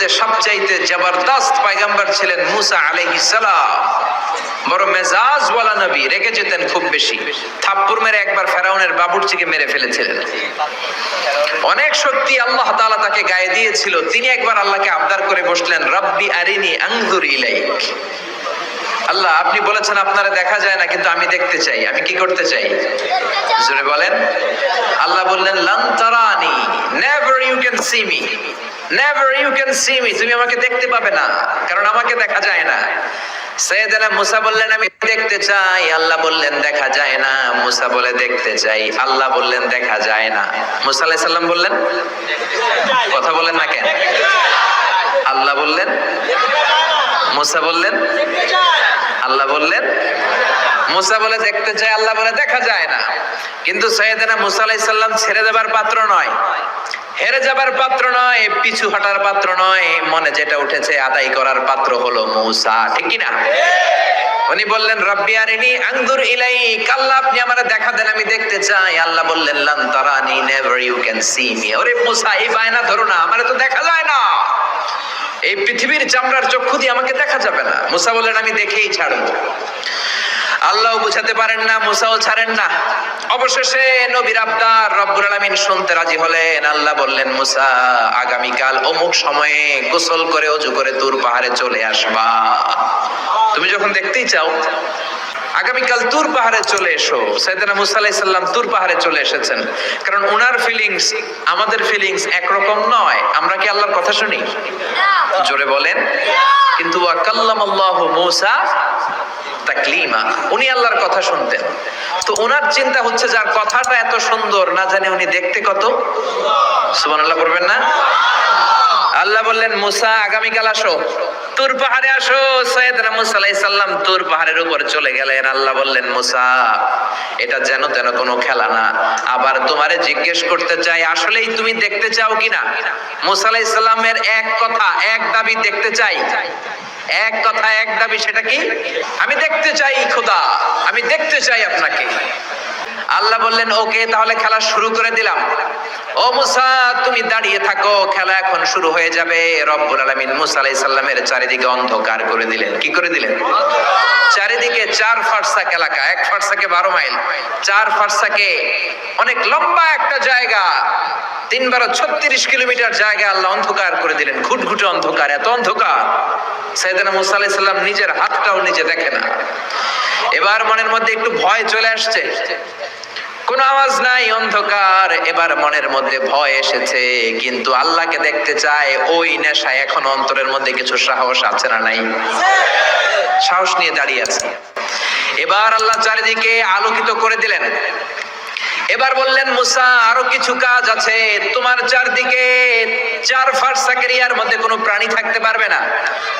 মধ্যে সবচাইতে জবরদস্ত পয়গম্বর ছিলেন মুসা আলাইহিস সালাম। বড় মেজাজ ওয়ালা নবী, রেগে যেতেন খুব বেশি। থাপ্পুর মেরে একবার ফেরাউনের বাবুর্চিকে মেরে ফেলেছিলেন। অনেক শক্তি আল্লাহ তাআলা তাকে গায়ে দিয়েছিল। তিনি একবার আল্লাহকে আবদার করে বসলেন, রব্বি আরিনি আনজুর ইলাইক। আল্লাহ, আপনি বলেছেন, আপনারা দেখা যায় না, কিন্তু আমি দেখতে চাই। আমি কি করতে চাই? জোরে বলেন। আল্লাহ বললেন, লান never you can see me never you can see me তুমি আমাকে দেখতে পাবে না, কারণ আমাকে দেখা যায় না। সৈয়দনা মুসা বললেন, আমি দেখতে চাই। আল্লাহ বললেন, দেখা যায় না। মুসা বলে, দেখতে চাই। আল্লাহ বললেন, দেখা যায় না। মুসা আলাইহিস সালাম বললেন, কথা বলেন না কেন? আল্লাহ বললেন, মুসা বললেন, আল্লাহ বললেন, মুসা বলে, দেখতে চায় আল্লাহ বলে, দেখা যায় না। কিন্তু সৈয়দনা মুসা আলাইহিস সালাম ছেড়ে দেবার পাত্র নয়। হেরে যাবার পাত্র নয়, পিছু হটার পাত্র নয়, মনে যেটা উঠেছে আদায় করার পাত্র হলো মূসা, ঠিক কি না উনি বললেন, রব্বি আরিনি আঙ্গুর ইলাই আল্লাহ আপনি আমারে দেখা দেন, আমি দেখতে চাই। আল্লাহ বললেন, লান তারানি, never you can see me. ওরে মুসা, এই বায়না ধরো না, আমারে তো দেখা যায় না। এই পৃথিবীর চামড়ার চক্ষু দিয়ে আমাকে দেখা যাবে না। মুসা বললেন, আমি দেখেই ছাড়বো। আল্লাহ বুঝাতে পারেন না মুসাও ছাড়েন না। অবশেষে নবীর আবদার রব্বুল আলামিন শুনতে রাজি হলেন। আল্লাহ বললেন মুসা আগামীকাল অমুক সময়ে গোসল করে অজু করে তুর পাহাড়ে চলে আসবা। তুমি যখন দেখতেই চাও আগামীকাল তুর পাহাড়ে চলে এসো। সাইদানা মুসা আলাইহিস সালাম তুর পাহাড়ে চলে এসেছেন। কারণ ওনার ফিলিংস আমাদের ফিলিংস একরকম নয়। আমরা কি আল্লাহর কথা শুনি? জোরে বলেন। কিন্তু ওয়াকাল্লাম আল্লাহ মুসা তাকলিমা, উনি আল্লাহর কথা শুনতেন। তো ওনার চিন্তা হচ্ছে যার কথাটা এত সুন্দর, না উনি দেখতে কত? করবেন না? আল্লাহ বললেন, মুসা, আগামীকাল আসো। তুর পাহাড়ে আসো। মুসা পাহাড়ের উপর চলে গেলেন। আল্লাহ বললেন, মুসা, এটা যেন তেন কোনো খেলা না। আবার তোমারে জিজ্ঞেস করতে চাই, আসলেই তুমি দেখতে চাও কিনা? মুসা আলাইহিস সালামের এক কথা, এক দাবি দেখতে চাই। এক কথা, এক দাবি, সেটা কি? আমি দেখতে চাই, খোদা, আমি দেখতে চাই আপনাকে। আল্লাহ বললেন, ওকে, তাহলে খেলা শুরু করে দিলাম। ও মুসা, তুমি দাঁড়িয়ে থাকো, খেলা এখন শুরু হয়ে যাবে। রব্বুল আলামিন মুসা আলাইহিস সালামের চারিদিকে অন্ধকার করে দিলেন। কি করে দিলেন? চারিদিকে চার ফারসাক এলাকা, এক ফারসাকে বারো মাইল, চার ফারসাকে অনেক লম্বা একটা জায়গা। তিন বারো ছত্রিশ কিলোমিটার জায়গা আল্লাহ অন্ধকার করে দিলেন। ঘুটঘুটে অন্ধকার, এত অন্ধকার। সাইদানা মুসা আলাইহিস সালাম নিজের হাতটাও নিজে দেখে না। এবার মনের মধ্যে একটু ভয় চলে আসছে। কোনো আওয়াজ নাই, অন্ধকার। এবার মনের মধ্যে ভয় এসেছে, কিন্তু আল্লাহকে দেখতে চায় ওই নেশায় এখন অন্তরের মধ্যে কিছু সাহস আছে না নাই? সাহস নিয়ে দাঁড়িয়ে আছে। এবার আল্লাহ চারিদিকে আলোকিত করে দিলেন। এবার বললেন, মুসা, আরও কিছু কাজ আছে। তোমার চারদিকে চার ফার্সাকেরিয়ার মধ্যে কোনো প্রাণী থাকতে পারবে না।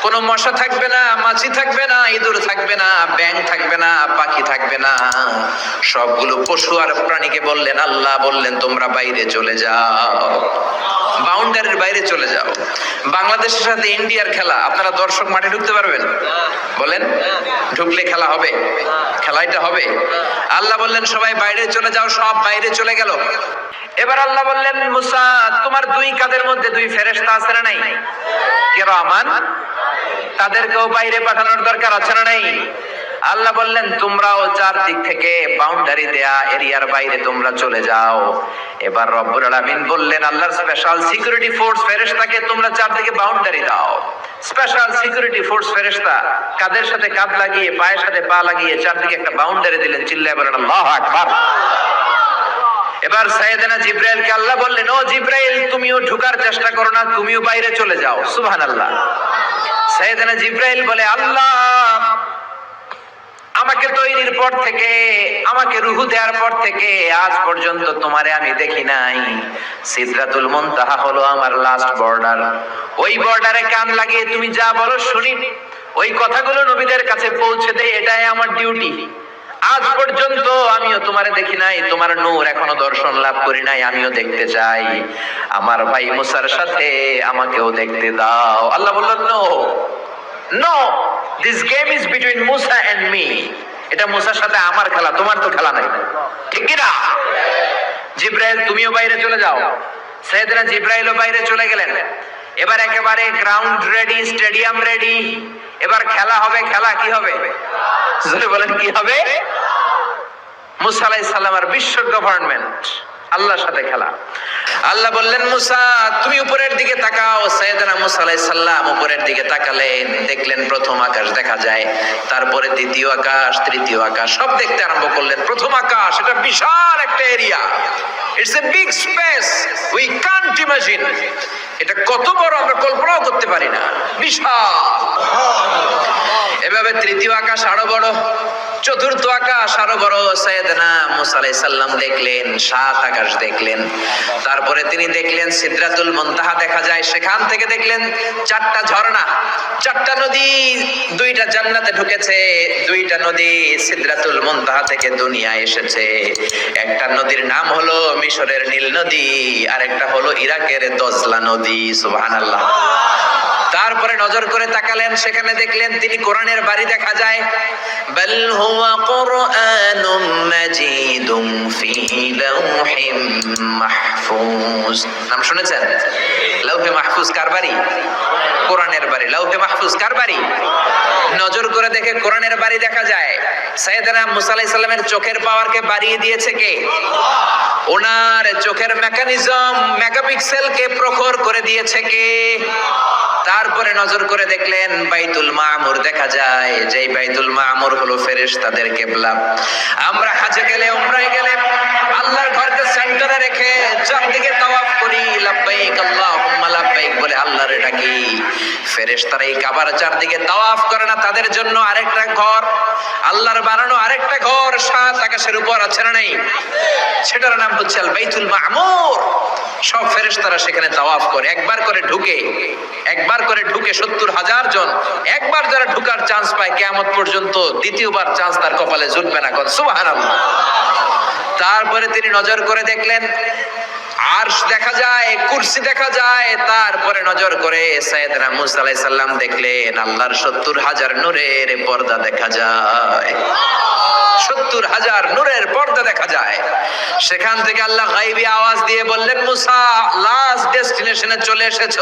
কোনো মশা থাকবে না, মাছি থাকবে না, ইঁদুর থাকবে না ব্যাং থাকবে না, পাখি থাকবে না। সবগুলো পশু আর প্রাণীকে বললেন, আল্লাহ বললেন, তোমরা বাইরে চলে যাও। বাউন্ডারির বাইরে চলে যাও। বাংলাদেশের সাথে ইন্ডিয়ার খেলা, আপনারা দর্শক মাঠে ঢুকতে পারবেন? বলেন, ঢুকলে খেলা হবে? খেলাইটা হবে? আল্লাহ বললেন, সবাই বাইরে চলে যাও, সব বাইরে চলে গেল। এবার আল্লাহ বললেন, মুসা, তোমার দুই কাদের মধ্যে দুই ফেরেশতা আছে না নাই? কেরামান? তাদেরকেও বাইরে পাঠানোর দরকার আছে না নাই? আল্লাহ বললেন, তোমরাও চার দিক থেকে বাউন্ডারি দেয়া এরিয়ার বাইরে তোমরা চলে যাও। এবার রব্বুল আলামিন বললেন, আল্লাহর স্পেশাল সিকিউরিটি ফোর্স ফেরেশতাকে তোমরা চারদিকে বাউন্ডারি দাও। স্পেশাল সিকিউরিটি ফোর্স ফেরেশতা কাদের সাথে কাঁধ লাগিয়ে, পায়ের সাথে পা লাগিয়ে চারদিকে একটা বাউন্ডারি দিলেন, চিল্লায় বলেন, আল্লাহু আকবার! এবার সাইয়েদনা জিব্রাইলকে আল্লাহ বললেন, ও জিব্রাইল, তুমিও ঢুকার চেষ্টা করো না, তুমিও বাইরে চলে যাও। সুবহানাল্লাহ। সাইয়েদনা জিব্রাইল বলে, আল্লাহ আমাকে তৈরির পর থেকে, আমাকে রুহু দেওয়ার পর থেকে আজ পর্যন্ত তোমারে আমি দেখি নাই। সিদরাতুল মুনতাহা হলো আমার লাস্ট বর্ডার ওই বর্ডারে কান লাগিয়ে তুমি যা বলো শুনি। ওই কথাগুলো নবীদের কাছে পৌঁছে দেয় এটাই আমার ডিউটি আজ পর্যন্ত আমিও তোমারে দেখি নাই, তোমার নূর এখনও দর্শন লাভ করি নাই, আমিও দেখতে চাই। আমার ভাই মুসার সাথে আমাকেও দেখতে দাও। আল্লাহ বললেন no no this game is between Musa and me এটা মুসার সাথে আমার খেলা, তোমার তো খেলা নাই। ঠিক কি না জিব্রাইল, তুমিও বাইরে চলে যাও। সৈয়দনা জিব্রাইলও বাইরে চলে গেলেন। এবার একেবারে গ্রাউন্ড রেডি স্টেডিয়াম রেডি এবার খেলা হবে, খেলা কি হবে? বলেন, কি হবে? মুসা আলাইহিস সালাম আর বিশ্ব গভর্নমেন্ট। আল্লাহর সাথে খেলা। আল্লাহ বললেন, মুসা, তুমি উপরের দিকে তাকাও। সৈয়দনা মুসা আলাইহিস সালাম উপরের দিকে তাকালেন, দেখলেন প্রথম আকাশ দেখা যায়, তারপরে দ্বিতীয় আকাশ, তৃতীয় আকাশ, সব দেখতে আরম্ভ করলেন। প্রথম আকাশ, এটা বিশাল একটা area it's a big space we can't imagine এটা কত বড় আমরা কল্পনাও করতে পারি না। বিশাল। এভাবে তৃতীয় আকাশ আরও বড়, চতুর্থ আকাশ আরও বড় সৈয়দনা মুসা আলাইহিস সালাম দেখলেন, সাত আকাশ দেখলেন। তারপরে তিনি দেখলেন সিদরাতুল মুনতাহা দেখা যায়, সেখান থেকে দেখলেন চারটা ঝর্ণা, চারটা নদী, দুইটা জান্নাতে ঢুকেছে, দুইটা নদী সিদরাতুল মুনতাহা থেকে দুনিয়ায় এসেছে। একটা নদীর নাম হলো মিশরের নীল নদী আর একটা হলো ইরাকের দজলা নদী। তারপরে নজর করে তাকালেন, সেখানে দেখলেন তিনি কোরআনের বাড়ি দেখা যায়। বল হুয়া কোরআনুম মাজিদুম ফি লাউহিম মাহফুজ। নাম শুনেছেন? লাউহে মাহফুজ কার বাড়ি? কোরআনের বাড়ি। লাউহে মাহফুজ কার বাড়ি? নজর করে দেখে কোরআনের বাড়ি দেখা যায়। সাইয়েদনা মুসা আলাইহিস চোখের পাওয়ারকে বাড়িয়ে দিয়েছে কে? ওনার চোখের মেকানিজম মেগাপিক্সেলকে প্রখর করে দিয়েছে কে? তারপরে নজর করে দেখলেন বাইতুল মামুর দেখা যায়, যেই বাইতুল মামুর হলো ফেরেশতাদের কেবলা। আমরা হাজে গেলে, উমরায় গেলে আল্লাহর ঘরকে সেন্টারে রেখে চারদিকে তাওয়াফ করি, লাব্বাইক আল্লাহুম্মা লাব্বাইক বলে আল্লাহর ডাকি কাবার চারদিকে তাওয়াফ করে না তাদের জন্য আরেকটা ঘর? আল্লাহর বানানো আরেকটা ঘর, সাত আকাশের উপর আছে না নেই? সেটার নাম হচ্ছে বাইতুল মামুর। সব ফেরেশতারা সেখানে তাওয়াফ করে, একবার করে ঢুকে, একবার করে ঢুকে সত্তর হাজার জন, একবার যারা ঢুকার চান্স পায় কেমন পর্যন্ত দ্বিতীয়বার চান্স তার কপালে জুটবে না কত সুবহানাল্লাহ। তারপরে তিনি নজর করে দেখলেন আরশ দেখা যায়, কুরসি দেখা যায়, তারপরে নজর করে সাইয়েদনা মুসা আলাইহিস দেখলেন আল্লাহর সত্তর হাজার নূরের পর্দা দেখা যায়। সত্তর হাজার নূরের পর্দা দেখা যায়। সেখান থেকে আল্লাহ গাইবি আওয়াজ দিয়ে বললেন, মুসা লাস্ট ডেস্টিনেশনে চলে এসেছ।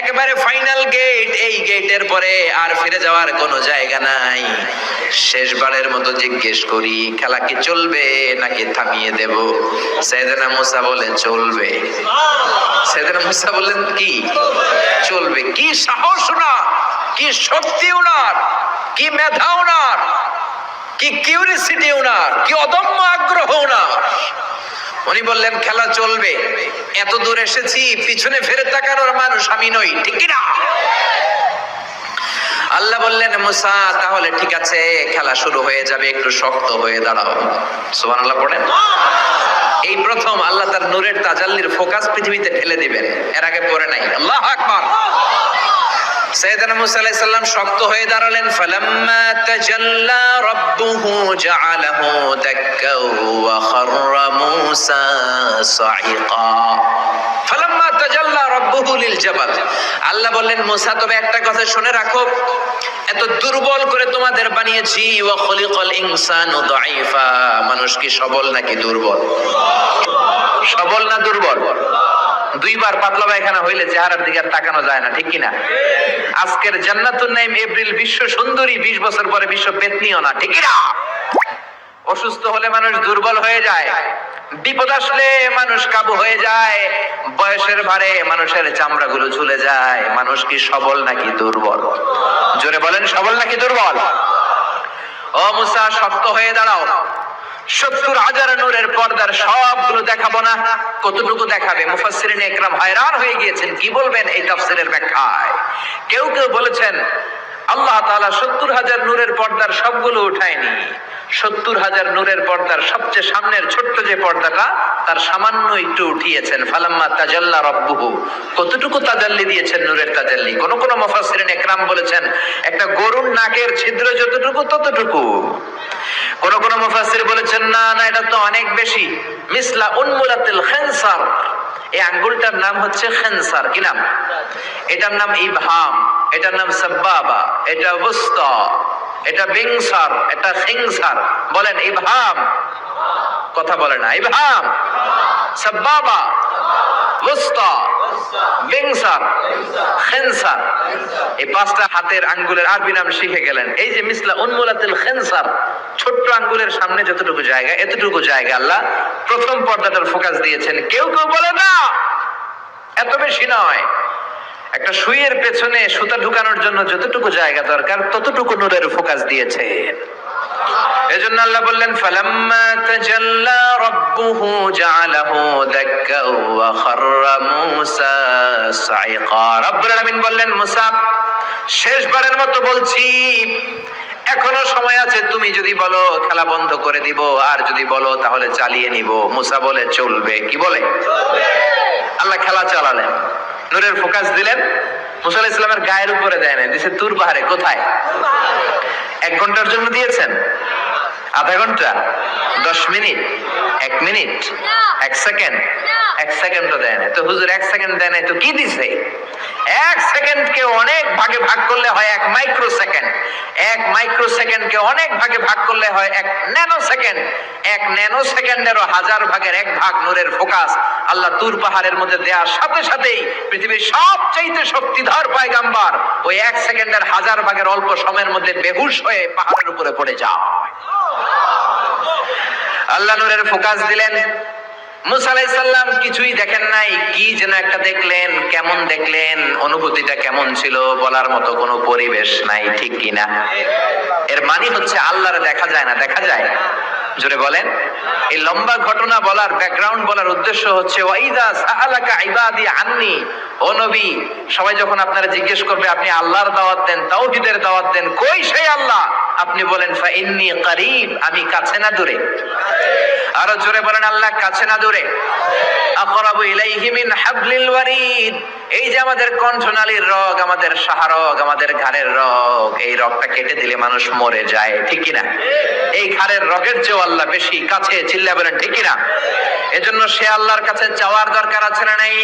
একেবারে ফাইনাল গেট এই গেটের পরে আর ফিরে যাওয়ার কোনো জায়গা নাই। শেষবারের মতো জিজ্ঞেস করি, খেলা কি চলবে নাকি থামিয়ে দেব? সেদিনা মুসা বলে চলবে। সেদিনা মুসা বললেন, কি চলবে? কি সাহস ওনার? কি শক্তি ওনার? কি মেধা ওনার? কি কিউরিসিটি ওনার? কি অদম্য আগ্রহ ওনার? উনি বললেন, খেলা চলবে। এত দূর এসেছি, পিছনে ফেরে তাকানোর মানুষ আমি নই, ঠিক কি না আল্লাহ বললেন, মুসা, তাহলে ঠিক আছে, খেলা শুরু হয়ে যাবে, একটু শক্ত হয়ে দাঁড়াও। সুবহান আল্লাহ পড়েন। এই প্রথম আল্লাহ তার নূরের তাজাল্লির ফোকাস পৃথিবীতে ঠেলে দিবেন। এর আগে পরে নাই। আল্লাহ আকবার। সৈয়দনা মুসা আলাইহিস সালাম শক্ত হয়ে দাঁড়ালেন, ফালাম্মা তাজাল্লা রাব্বুহু জাআলাহু দাক্কা ওয়া খাররা মুসা সাইকা ফালাম্মা তাজাল্লা রাব্বুহু লিল জাবাল। আল্লাহ বললেন, মুসা, তবে একটা কথা শুনে রাখো, এত দুর্বল করে তোমাদের বানিয়েছি, ওয়া খলিকাল ইনসানু দাঈফা। মানুষ কি সবল নাকি দুর্বল? সবল না দুর্বল? দুইবার পাতলা পায়খানা হইলে চেহারার দিকে আর তাকানো যায় না, ঠিক কিনা? আজকের জান্নাতুন নাইম এপ্রিল বিশ্ব সুন্দরী বিশ বছর পরে বিশ্ব পেতনিও না, ঠিক কিনা? অসুস্থ হলে মানুষ দুর্বল হয়ে যায়, বিপদ আসলে মানুষ কাবু হয়ে যায়, বয়সের ভারে মানুষের চামড়া গুলো ঝুলে যায়, মানুষ কি সবল নাকি দুর্বল? জোরে বলেন, সবল নাকি দুর্বল? ও মুসা, শক্ত হয়ে দাঁড়াও। সত্তর হাজার নূরের পর্দার সবগুলো দেখাবো কতটুকু দেখাবে? মুফাসসিরিন একরাম হয়রান হয়ে গিয়েছেন। কি বলবেন এই তাফসিরের ব্যাখ্যায়? কেউ কেউ বলেছেন, আল্লাহ তাআলা সত্তর হাজার নূরের পর্দার সবগুলো উঠায়নি। সত্তর হাজার নূরের পর্দার সবচেয়ে সামনের ছোট্ট যে পর্দাটা, তার সামান্য একটু উঠিয়েছেন। ফালাম্মা তাজাল্লা রব্বুহু। কতটুকু তাজাল্লি দিয়েছেন নূরের তাজাল্লি? কোন কোন মুফাসসিরিন একরাম বলেছেন, একটা গরুর নাকের ছিদ্র যতটুকু, ততটুকু। কোন কোন মুফাসির বলেছেন, না না, এটা তো অনেক বেশি। মিসলা উন্মুলাতিল খেনসার। এই আঙ্গুলটার নাম হচ্ছে খেনসার। কি নাম? এটার নাম ইবহাম, এটার নাম সাব্বাবা, এটা বুস্তা এটা বিংসার, এটা সিংসার। বলেন, ইবহাম। কথা বলে না, ইবহাম। সাব্বাবা আঙ্গুলের সামনে যতটুকু জায়গা, এতটুকু জায়গা আল্লাহ প্রথম ফোকাস দিয়েছেন। কেউ কেউ বলে না, এত বেশি নয়। একটা সুইয়ের পেছনে সুতা ঢুকানোর জন্য যতটুকু জায়গা দরকার, ততটুকু নূরের ফোকাস দিয়েছে এজন্য আল্লাহ বললেন ফালাম্মা তাজাল্লা রাব্বুহু জাআলাহু দাক্কা ওয়া খাররা মূসা সাইকা রব্বুল আলামিন বললেন মুসা শেষবারের মতো বলছি এখনও সময় আছে তুমি যদি বলো খেলা বন্ধ করে দিব আর যদি বলো তাহলে চালিয়ে নিব। মুসা বলে চলবে। কি বলে? আল্লাহ খেলা চালালেন। নূরের ফোকাস দিলেন। মুসা ইসলামের গায়ের উপরে দেয় না দিছে তুর পাহাড়ে কোথায়? এক ঘণ্টার জন্য দিয়েছেন? আধা ঘণ্টা? দশ মিনিট? এক মিনিট? এক সেকেন্ড? এক সেকেন্ডও দেয় না। তো হুজুর এক সেকেন্ড দেয় না তো কি দিছে? এক সেকেন্ডকে অনেক ভাগে ভাগ করলে হয় এক মাইক্রো সেকেন্ড এক মাইক্রো সেকেন্ডকে অনেক ভাগে ভাগ করলে হয় এক ন্যানো সেকেন্ড এক ন্যানো সেকেন্ডেরও হাজার ভাগের এক ভাগ নূরের ফোকাস আল্লাহ তুর পাহাড়ের মধ্যে দেওয়ার সাথে সাথেই পৃথিবীর সবচাইতে শক্তিধর পায়গাম্বার ওই এক সেকেন্ডের হাজার ভাগের অল্প সময়ের মধ্যে বেহুশ হয়ে পাহাড়ের উপরে পড়ে যায়। আল্লাহ নূরের ফোকাস দিলেন, মুসা আলাইহিস কিছুই দেখেন নাই, কি যেন একটা দেখলেন, কেমন দেখলেন, অনুভূতিটা কেমন ছিল, বলার মতো কোনো পরিবেশ নাই, ঠিক কিনা? এর মানে হচ্ছে আল্লাহরে দেখা যায় না, দেখা যায়? জোরে বলেন। এই লম্বা ঘটনা বলার ব্যাকগ্রাউন্ড বলার উদ্দেশ্য হচ্ছে, ওয়াইদা সাআলাকা ইবাদি আন্নি, ও নবী, সবাই যখন আপনারা জিজ্ঞেস করবে, আপনি আল্লাহর দাওয়াত দেন, তাওহীদের দাওয়াত দেন, কই সেই আল্লাহ? আপনি বলেন, ফা ইন্নী করিব আমি কাছে না দূরে? আরও জোরে বলেন, আল্লাহ কাছে না দূরে? আকরাবু ইলাইহি মিন হাবলিল ওয়ারিদ এই যে আমাদের কণ্ঠনালীর রগ, আমাদের আমাদের ঘাড়ের রগ, এই রগটা কেটে দিলে মানুষ মরে যায়, ঠিক না এই ঘাড়ের রগের চেয়েও আল্লাহ বেশি কাছে চিল্লা বলেন, ঠিক কি এজন্য সে আল্লাহর কাছে যাওয়ার দরকার আছে না নাই?